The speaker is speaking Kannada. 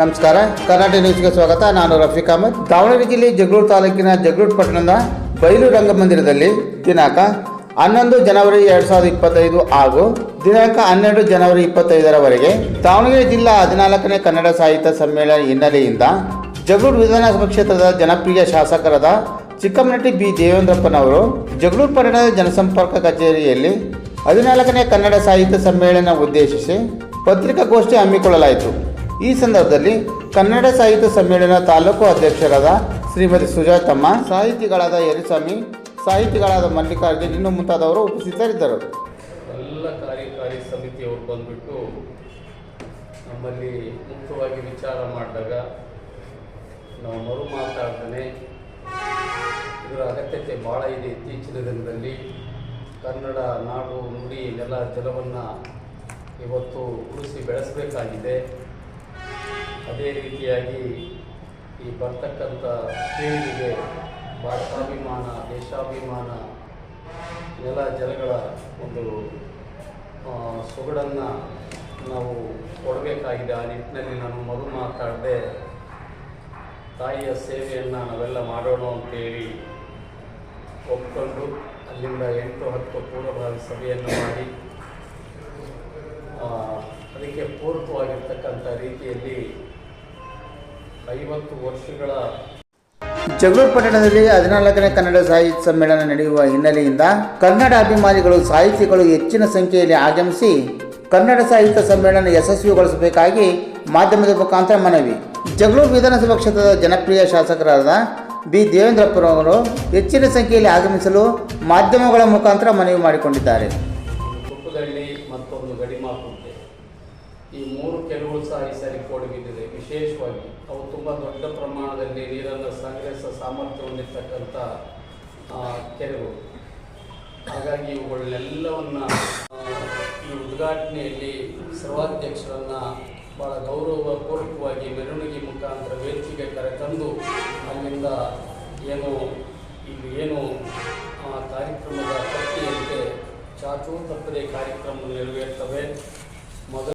ನಮಸ್ಕಾರ. ಕರ್ನಾಟಕ ನ್ಯೂಸ್ಗೆ ಸ್ವಾಗತ. ನಾನು ರಫೀಕ್ ಅಹಮದ್. ದಾವಣಗೆರೆ ಜಿಲ್ಲೆ ಜಗಳೂರು ತಾಲೂಕಿನ ಜಗಳೂರು ಪಟ್ಟಣದ ಬಯಲು ರಂಗಮಂದಿರದಲ್ಲಿ ದಿನಾಂಕ ಹನ್ನೊಂದು ಜನವರಿ ಎರಡು ಸಾವಿರದ ಇಪ್ಪತ್ತೈದು ಹಾಗೂ ದಿನಾಂಕ ಹನ್ನೆರಡು ಜನವರಿ ಇಪ್ಪತ್ತೈದರವರೆಗೆ ದಾವಣಗೆರೆ ಜಿಲ್ಲಾ ಹದಿನಾಲ್ಕನೇ ಕನ್ನಡ ಸಾಹಿತ್ಯ ಸಮ್ಮೇಳನ ಹಿನ್ನೆಲೆಯಿಂದ ಜಗಳೂರು ವಿಧಾನಸಭಾ ಕ್ಷೇತ್ರದ ಜನಪ್ರಿಯ ಶಾಸಕರಾದ ಚಿಕ್ಕಮ್ಮನಟ್ಟಿ ಬಿ. ದೇವೇಂದ್ರಪ್ಪನವರು ಜಗಳೂರು ಪಟ್ಟಣದ ಜನಸಂಪರ್ಕ ಕಚೇರಿಯಲ್ಲಿ ಹದಿನಾಲ್ಕನೇ ಕನ್ನಡ ಸಾಹಿತ್ಯ ಸಮ್ಮೇಳನ ಉದ್ದೇಶಿಸಿ ಪತ್ರಿಕಾಗೋಷ್ಠಿ ಹಮ್ಮಿಕೊಳ್ಳಲಾಯಿತು. ಈ ಸಂದರ್ಭದಲ್ಲಿ ಕನ್ನಡ ಸಾಹಿತ್ಯ ಸಮ್ಮೇಳನ ತಾಲೂಕು ಅಧ್ಯಕ್ಷರಾದ ಶ್ರೀಮತಿ ಸುಜಾತಮ್ಮ, ಸಾಹಿತಿಗಳಾದ ಯರಿಸ್ವಾಮಿ, ಸಾಹಿತಿಗಳಾದ ಮಲ್ಲಿಕಾರ್ಜುನ್, ಇನ್ನು ಮುಂತಾದವರು ಉಪಸ್ಥಿತರಿದ್ದರು. ಎಲ್ಲ ಕಾರ್ಯಕಾರಿ ಸಮಿತಿಯವರು ಬಂದ್ಬಿಟ್ಟು ನಮ್ಮಲ್ಲಿ ಮುಕ್ತವಾಗಿ ವಿಚಾರ ಮಾಡಿದಾಗ ನಾವು ಮರು ಮಾತಾಡ್ತಾನೆ. ಇದರ ಅಗತ್ಯತೆ ಭಾಳ ಇದೆ. ಇತ್ತೀಚಿನ ದಿನದಲ್ಲಿ ಕನ್ನಡ ನಾಡು ನುಡಿ ನೆಲ ಜಲವನ್ನು ಇವತ್ತು ಉಳಿಸಿ ಬೆಳೆಸಬೇಕಾಗಿದೆ. ಅದೇ ರೀತಿಯಾಗಿ ಈ ಬರ್ತಕ್ಕಂಥ ಪೀಳಿಗೆಗೆ ಭಾರತಾಭಿಮಾನ ದೇಶಾಭಿಮಾನ ನೆಲ ಜಲಗಳ ಒಂದು ಸೊಗಡನ್ನು ನಾವು ಕೊಡಬೇಕಾಗಿದೆ. ಆ ನಿಟ್ಟಿನಲ್ಲಿ ನಾನು ಮರು ಮಾತಾಡದೆ, ತಾಯಿಯ ಸೇವೆಯನ್ನು ನಾವೆಲ್ಲ ಮಾಡೋಣ ಅಂತೇಳಿ ಒಪ್ಪಿಕೊಂಡು ಅಲ್ಲಿಂದ ಎಂಟು ಹತ್ತು ಪೂರ್ವಭಾವಿ ಸಭೆಯನ್ನು ಮಾಡಿ ಅದಕ್ಕೆ ಪೂರಕವಾಗಿರ್ತಕ್ಕಂಥ ರೀತಿಯಲ್ಲಿ ಐವತ್ತು ವರ್ಷಗಳ ಜಗಳೂರು ಪಟ್ಟಣದಲ್ಲಿ ಹದಿನಾಲ್ಕನೇ ಕನ್ನಡ ಸಾಹಿತ್ಯ ಸಮ್ಮೇಳನ ನಡೆಯುವ ಹಿನ್ನೆಲೆಯಿಂದ ಕನ್ನಡ ಅಭಿಮಾನಿಗಳು ಸಾಹಿತಿಗಳು ಹೆಚ್ಚಿನ ಸಂಖ್ಯೆಯಲ್ಲಿ ಆಗಮಿಸಿ ಕನ್ನಡ ಸಾಹಿತ್ಯ ಸಮ್ಮೇಳನ ಯಶಸ್ವಿಗೊಳಿಸಬೇಕಾಗಿ ಮಾಧ್ಯಮದ ಮುಖಾಂತರ ಮನವಿ. ಜಗಳೂರು ವಿಧಾನಸಭಾ ಕ್ಷೇತ್ರದ ಜನಪ್ರಿಯ ಶಾಸಕರಾದ ಬಿ. ದೇವೇಂದ್ರಪ್ಪನವರು ಹೆಚ್ಚಿನ ಸಂಖ್ಯೆಯಲ್ಲಿ ಆಗಮಿಸಲು ಮಾಧ್ಯಮಗಳ ಮುಖಾಂತರ ಮನವಿ ಮಾಡಿಕೊಂಡಿದ್ದಾರೆ. ಈ ಮೂರು ಕೆರೆಗಳು ಸಹ ಈ ಸಾರಿ ಕೋಡಿ ಬಿದ್ದಿದೆ. ವಿಶೇಷವಾಗಿ ಅವು ತುಂಬ ದೊಡ್ಡ ಪ್ರಮಾಣದಲ್ಲಿ ನೀರನ್ನು ಸಂಗ್ರಹಿಸುವ ಸಾಮರ್ಥ್ಯ ಹೊಂದಿರ್ತಕ್ಕಂಥ ಕೆರೆಗಳು. ಹಾಗಾಗಿ ಇವುಗಳನ್ನೆಲ್ಲವನ್ನ ಈ ಉದ್ಘಾಟನೆಯಲ್ಲಿ ಸರ್ವಾಧ್ಯಕ್ಷರನ್ನ ಬಹಳ ಗೌರವಪೂರ್ವಕವಾಗಿ ಮೆರವಣಿಗೆ ಮುಖಾಂತರ ವೇದಿಕೆಗೆ ಕರೆತಂದು ಅಲ್ಲಿಂದ ಏನು, ಇಲ್ಲಿ ಏನು ಕಾರ್ಯಕ್ರಮದ ಪಟ್ಟಿಯಂತೆ ಚಾಚೂ ತಪ್ಪದೆ ಕಾರ್ಯಕ್ರಮ ನೆರವೇರ್ತವೆ. ಮೊದಲ